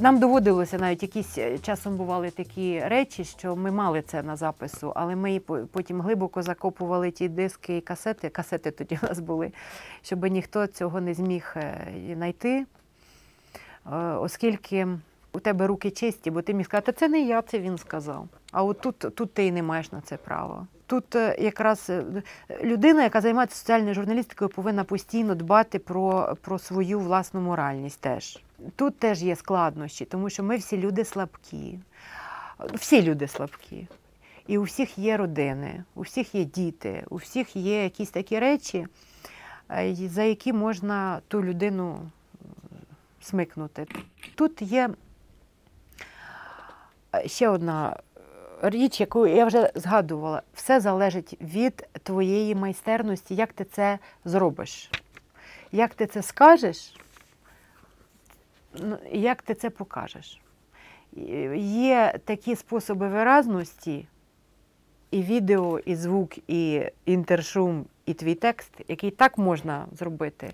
Нам доводилося навіть якісь е, часом бували такі речі, що ми мали це на запису, але ми по- потім глибоко закопували ті диски і касети. Касети тоді у нас були, щоб ніхто цього не зміг е, знайти, Е, оскільки у тебе руки чисті, бо ти міг сказати, це не я, це він сказав. А от тут, тут ти і не маєш на це права. Тут е, якраз е, людина, яка займається соціальною журналістикою, повинна постійно дбати про, про свою власну моральність теж. Тут теж є складнощі, тому що ми всі люди слабкі. Всі люди слабкі. І у всіх є родини, у всіх є діти, у всіх є якісь такі речі, е, за які можна ту людину смикнути. Тут є ще одна е, річ, яку я вже згадувала. Все залежить від твоєї майстерності, як ти це зробиш. Як ти це скажеш, ну, як ти це покажеш. Є такі способи виразності, і відео, і звук, і інтершум, і твій текст, який так можна зробити,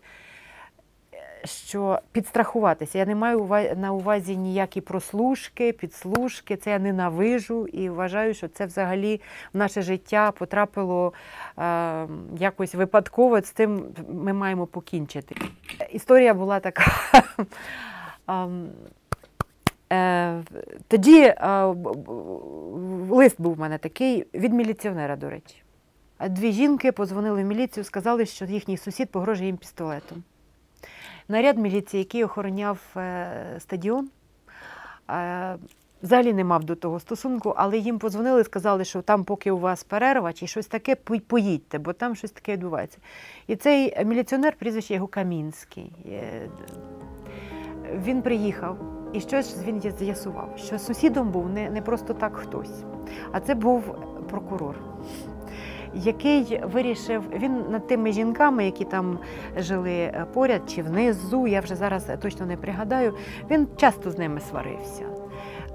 що підстрахуватися. Я не маю на увазі ніякі прослушки, підслушки, це я ненавижу і вважаю, що це взагалі в наше життя потрапило е, якось випадково. З цим ми маємо покінчити. Історія була така. ем, Е, тоді е, лист був у мене такий від міліціонера, до речі. Дві жінки позвонили в міліцію, сказали, що їхній сусід погрожує їм пістолетом. Наряд міліції, який охороняв е, стадіон, е, взагалі не мав до того стосунку, але їм позвонили і сказали, що там, поки у вас перерва чи щось таке, поїдьте, бо там щось таке відбувається. І цей міліціонер, прізвище його Камінський. е, він приїхав і щось він з'ясував, що сусідом був не просто так хтось, а це був прокурор, який вирішив, він над тими жінками, які там жили е, поряд чи внизу, я вже зараз точно не пригадаю, він часто з ними сварився.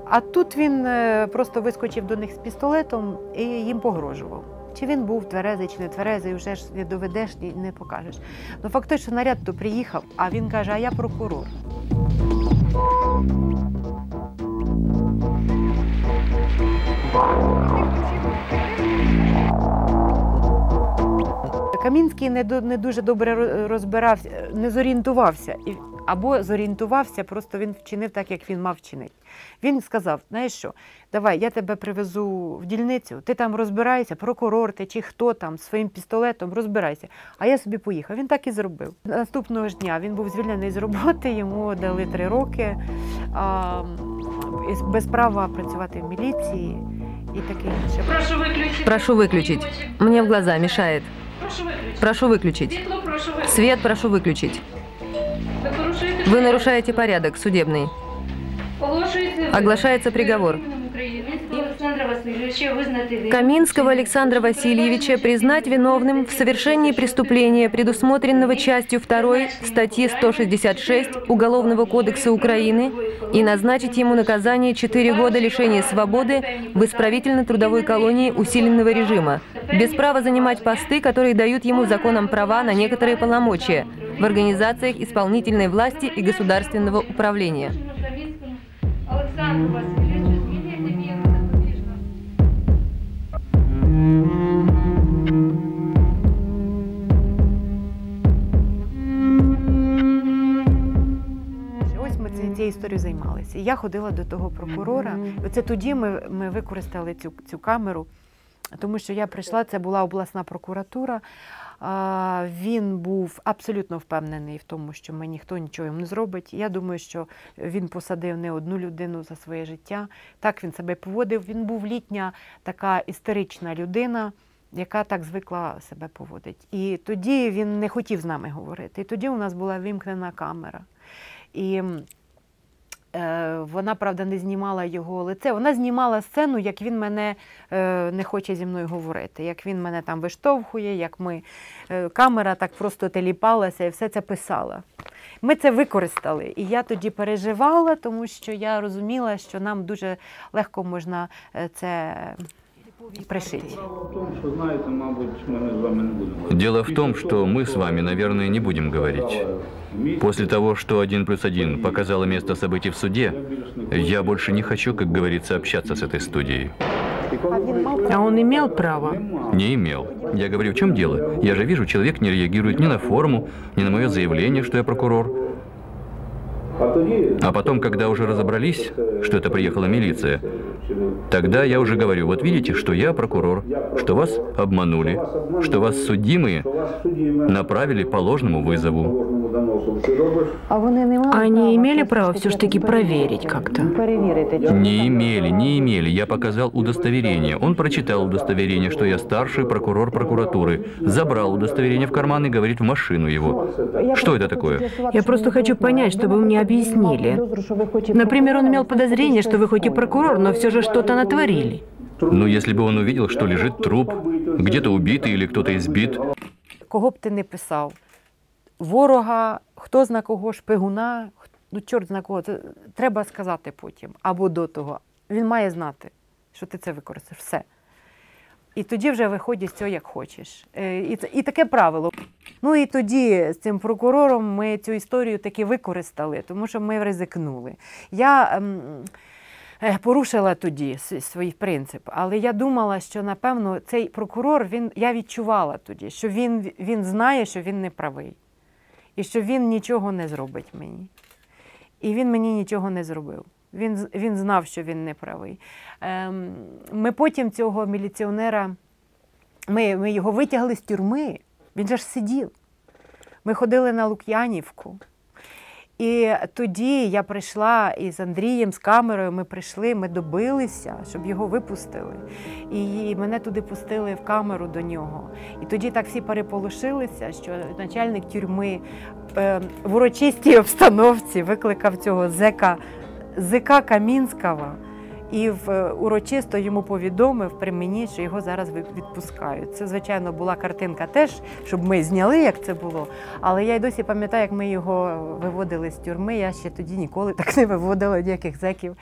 А тут він е, просто вискочив до них з пістолетом і їм погрожував. Чи він був тверезий, чи не тверезий, вже ж не доведеш і не покажеш. Ну факт той, що наряд то приїхав, а він каже: А я прокурор. Камінський не, до- не дуже добре розбирався, не зорієнтувався. Або зорієнтувався, просто він вчинив так, як він мав вчинити. Він сказав: знаєш що, давай, я тебе привезу в дільницю, ти там розбирайся, прокурор ти чи хто там своїм пістолетом розбирайся. А я собі поїхав. Він так і зробив. Наступного ж дня він був звільнений з роботи, йому дали три роки а, без права працювати в міліції і таке інше. Прошу выключить. Прошу выключить. Мне в глаза мешает. Прошу выключить. Прошу выключить. Світло прошу виключити. Свет прошу выключить. Ви порушуєте Вы нарушаете порядок судебный. Оголошується Оглашается приговор. Каминского Александра Васильевича признать виновным в совершении преступления, предусмотренного частью 2 статьи 166 Уголовного кодекса Украины, и назначить ему наказание 4 года лишения свободы в исправительно-трудовой колонии усиленного режима, без права занимать посты, которые дают ему законом права на некоторые полномочия в организациях исполнительной власти и государственного управления. Олександру Васильовичу займалися. І я ходила до того прокурора. І Оце тоді ми, ми використали цю, цю камеру, тому що я прийшла, це була обласна прокуратура. А, Він був абсолютно впевнений в тому, що ми ніхто нічого йому не зробить. Я думаю, що він посадив не одну людину за своє життя. Так він себе поводив. Він був літня така істерична людина. Яка так звикла себе поводить. І тоді він не хотів з нами говорити. І тоді у нас була вимкнена камера. І Вона, правда, не знімала його лице. Вона знімала сцену, як він мене е, не хоче зі мною говорити, як він мене там виштовхує, як ми е, камера так просто теліпалася і все це писала. Ми це використали. І я тоді переживала, тому що я розуміла, що нам дуже легко можна е, це будемо. Дело в том, что мы с вами, наверное, не будем говорить. После того, что один плюс один показало место событий в суде, я больше не хочу, как говорится, общаться с этой студией. А он имел право? Не имел. Я говорю, в чем дело? Я же вижу, человек не реагирует ни на форму, ни на мое заявление, что я прокурор. А потом, когда уже разобрались, что это приехала милиция, тогда я уже говорю, вот видите, что я прокурор, что вас обманули, что вас судимые направили по ложному вызову. Робиш Они имели право все ж таки проверить как-то? Не имели, не имели. Я показал удостоверение. Он прочитал удостоверение, что я старший прокурор прокуратуры. Забрал удостоверение в карман и говорит в машину его. Что это такое? Я просто хочу понять, чтобы вы мне объяснили. Например, он имел подозрение, что вы хоть и прокурор, но все же что-то натворили. Ну, если бы он увидел, что лежит труп, где-то убитый или кто-то избит, Кого б ти не писав, ворога, хто зна кого, шпигуна, ну чорт зна кого, це треба сказати потім або до того. Він має знати, що ти це використаєш. Все. І тоді вже виходь з цього як хочеш. Е, І, і таке правило. Ну і тоді з цим прокурором ми цю історію таки використали, тому що ми ризикнули. Я ем, е, порушила тоді свій принцип, але я думала, що напевно цей прокурор, він, я відчувала тоді, що він, він знає, що він не правий, і що він нічого не зробить мені. І він мені нічого не зробив. Він, він знав, що він не правий. Ем, ми потім цього міліціонера, ми, ми його витягли з тюрми. Він же ж сидів. Ми ходили на Лук'янівку. І тоді я прийшла із Андрієм, з камерою, ми прийшли, ми добилися, щоб його випустили. І мене туди пустили в камеру до нього. І тоді так всі переполошилися, що начальник тюрми е, в урочистій обстановці викликав цього зека, зека Камінського. І в е, урочисто йому повідомив при мені, що його зараз відпускають. Це, звичайно, була картинка теж, щоб ми зняли, як це було. Але я й досі пам'ятаю, як ми його виводили з тюрми. Я ще тоді ніколи так не виводила ніяких зеків.